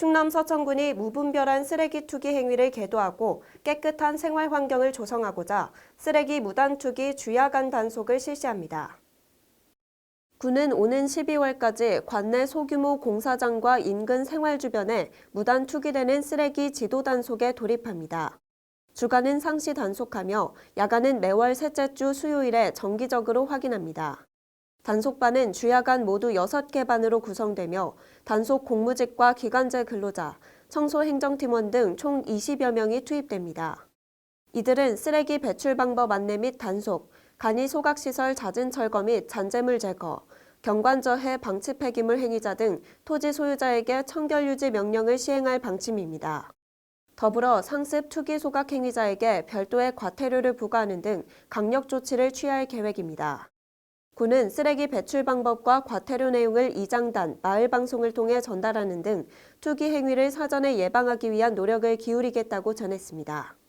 충남 서천군이 무분별한 쓰레기 투기 행위를 계도하고 깨끗한 생활 환경을 조성하고자 쓰레기 무단 투기 주야간 단속을 실시합니다. 군은 오는 12월까지 관내 소규모 공사장과 인근 생활 주변에 무단 투기되는 쓰레기 지도 단속에 돌입합니다. 주간은 상시 단속하며 야간은 매월 셋째 주 수요일에 정기적으로 확인합니다. 단속반은 주야간 모두 6개 반으로 구성되며 단속 공무직과 기간제 근로자, 청소행정팀원 등 총 20여 명이 투입됩니다. 이들은 쓰레기 배출 방법 안내 및 단속, 간이 소각시설 잦은 철거 및 잔재물 제거, 경관저해 방치 폐기물 행위자 등 토지 소유자에게 청결 유지 명령을 시행할 방침입니다. 더불어 상습 투기 소각 행위자에게 별도의 과태료를 부과하는 등 강력 조치를 취할 계획입니다. 군은 쓰레기 배출 방법과 과태료 내용을 이장단, 마을 방송을 통해 전달하는 등 투기 행위를 사전에 예방하기 위한 노력을 기울이겠다고 전했습니다.